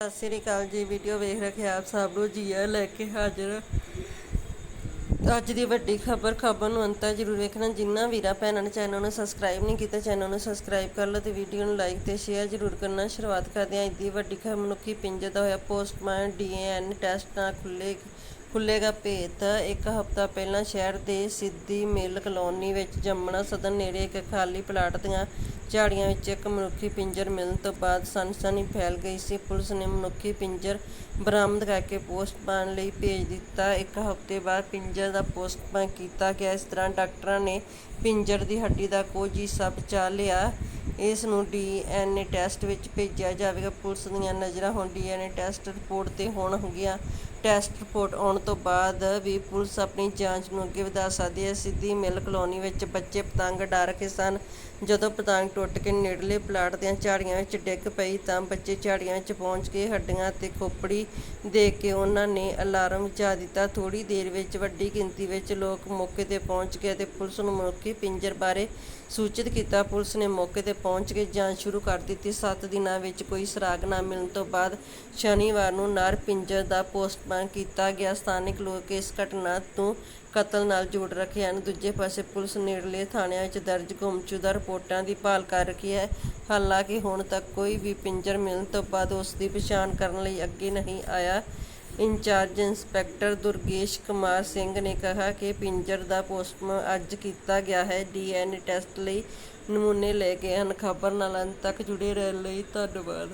ਸਤਿ ਸ੍ਰੀ ਅਕਾਲ ਜੀ ਵੀਡੀਓ ਵੇਖ ਰਹੇ ਆਪ ਸਭ ਨੂੰ ਜੀਆ ਲੈ ਕੇ ਹਾਜ਼ਰ। ਅੱਜ ਦੀ ਵੱਡੀ ਖਬਰ ਖਬਰ ਨੂੰ ਅੰਤ ਤੱਕ ਜ਼ਰੂਰ ਵੇਖਣਾ। ਜਿੰਨਾ ਵੀਰਾ, ਭੈਣਾਂ ਨੇ ਚੈਨਲ ਨੂੰ ਸਬਸਕ੍ਰਾਈਬ ਨਹੀਂ ਕੀਤਾ ਚੈਨਲ ਨੂੰ ਸਬਸਕ੍ਰਾਈਬ ਕਰ ਲਓ ਤੇ ਵੀਡੀਓ ਨੂੰ ਲਾਈਕ ਤੇ ਸ਼ੇਅਰ ਜ਼ਰੂਰ ਕਰਨਾ। ਸ਼ੁਰੂਆਤ ਕਰਦੇ ਹਾਂ ਅੱਜ ਦੀ ਵੱਡੀ ਖਬਰ। ਮਨੁੱਖੀ ਪਿੰਜਰ ਦਾ ਹੋਇਆ ਪੋਸਟਮਾਰਟਮ ਡੀਐਨ ਟੈਸਟ ਨਾਲ ਖੁੱਲੇ ਖੁੱਲੇਗਾ ਭੇਤ। ਇੱਕ ਹਫ਼ਤਾ ਪਹਿਲਾਂ ਸ਼ਹਿਰ ਦੇ ਸਿੱਧੀ ਮਿਲ ਕਲੋਨੀ ਵਿੱਚ ਜੰਮਣਾ ਸਦਨ ਨੇੜੇ ਇੱਕ ਖਾਲੀ ਪਲਾਟ ਦੀਆਂ ਝਾੜੀਆਂ ਵਿੱਚ ਇੱਕ ਮਨੁੱਖੀ ਪਿੰਜਰ ਮਿਲਣ ਤੋਂ ਬਾਅਦ ਸਨਸਨੀ ਫੈਲ ਗਈ ਸੀ। ਪੁਲਿਸ ਨੇ ਮਨੁੱਖੀ ਪਿੰਜਰ ਬਰਾਮਦ ਕਰਕੇ ਪੋਸਟਮਾਰਟਮ ਲਈ ਭੇਜ ਦਿੱਤਾ। ਇੱਕ ਹਫ਼ਤੇ ਬਾਅਦ ਪਿੰਜਰ ਦਾ ਪੋਸਟਮਾਰਟਮ ਕੀਤਾ ਗਿਆ। ਇਸ ਤਰ੍ਹਾਂ ਡਾਕਟਰਾਂ ਨੇ ਪਿੰਜਰ ਦੀ ਹੱਡੀ ਦਾ ਕੁਝ ਹਿੱਸਾ ਬਚਾ ਲਿਆ। ਇਸ ਨੂੰ ਡੀਐਨਏ ਟੈਸਟ ਵਿੱਚ ਭੇਜਿਆ ਜਾਵੇਗਾ। ਪੁਲਿਸ ਦੀਆਂ ਨਜ਼ਰਾਂ ਹੁਣ ਡੀਐਨਏ ਟੈਸਟ ਰਿਪੋਰਟ ਤੇ ਹੋਣਗੀਆਂ। ਟੈਸਟ ਰਿਪੋਰਟ ਆਉਣ ਤੋਂ ਬਾਅਦ ਵੀ ਪੁਲਿਸ ਆਪਣੀ ਜਾਂਚ ਨੂੰ ਅੱਗੇ ਵਧਾ ਸਕਦੀ ਹੈ। ਸਿੱਧੀ ਮਿਲ ਕਲੋਨੀ ਵਿੱਚ ਬੱਚੇ ਪਤੰਗ ਡਰ ਰਹੇ ਸਨ। ਜਦੋਂ ਪਤੰਗ ਟੁੱਟ ਕੇ ਨੇੜਲੇ ਪਲਾਟ ਦੀਆਂ ਝਾੜੀਆਂ ਵਿੱਚ ਡਿੱਗ ਪਈ ਤਾਂ ਬੱਚੇ ਝਾੜੀਆਂ ਵਿੱਚ ਪਹੁੰਚ ਕੇ ਹੱਡੀਆਂ ਤੇ ਖੋਪੜੀ ਦੇ ਕੇ ਉਹਨਾਂ ਨੇ ਅਲਾਰਮ ਵਜਾ ਦਿੱਤਾ। ਥੋੜੀ ਦੇਰ ਵਿੱਚ ਵੱਡੀ ਗਿਣਤੀ ਵਿੱਚ ਲੋਕ ਮੌਕੇ ਤੇ ਪਹੁੰਚ ਗਏ ਤੇ ਪੁਲਿਸ ਨੂੰ ਮਨੁੱਖੀ ਪਿੰਜਰ ਬਾਰੇ ਸੂਚਿਤ ਕੀਤਾ। ਪੁਲਿਸ ਨੇ ਮੌਕੇ ਤੇ ਪਹੁੰਚ ਕੇ ਜਾਂਚ ਸ਼ੁਰੂ ਕਰ ਦਿੱਤੀ। 7 ਦਿਨਾਂ ਵਿੱਚ ਕੋਈ ਸੁਰਾਗ ਨਾ ਮਿਲਣ ਤੋਂ ਬਾਅਦ ਸ਼ਨੀਵਾਰ ਨੂੰ ਨਰ ਪਿੰਜਰ ਦਾ ਪੋਸਟ ਕੀਤਾ ਗਿਆ। ਸਥਾਨਕ ਲੋਕ ਇਸ ਘਟਨਾ ਨੂੰ ਕਤਲ ਨਾਲ ਜੋੜ ਰੱਖੇ ਹਨ। ਦੂਜੇ ਪਾਸੇ ਪੁਲਿਸ ਨੇੜਲੇ ਥਾਣਿਆਂ ਵਿੱਚ ਦਰਜ ਗੁੰਮਸ਼ੁਦਾ ਰਿਪੋਰਟਾਂ ਦੀ ਭਾਲ ਕਰ ਰਹੀ ਹੈ। ਹਾਲਾਂਕਿ ਹੁਣ ਤੱਕ ਕੋਈ ਵੀ ਪਿੰਜਰ ਮਿਲਣ ਤੋਂ ਬਾਅਦ ਉਸ ਦੀ ਪਛਾਣ ਕਰਨ ਲਈ ਅੱਗੇ ਨਹੀਂ ਆਇਆ। In charge inspector Durgesh Kumar Singh ਨੇ ਕਿਹਾ ਕਿ ਪਿੰਜਰ ਦਾ ਪੋਸਟਮਾਰਟਮ ਅੱਜ ਕੀਤਾ ਗਿਆ ਹੈ। ਡੀਐਨਏ ਟੈਸਟ ਲਈ ਨਮੂਨੇ ਲੈ ਗਏ ਹਨ। ਖਬਰ ਨਾਲ ਅੰਤ ਤੱਕ ਜੁੜੇ ਰਹਿਣ ਲਈ ਧੰਨਵਾਦ।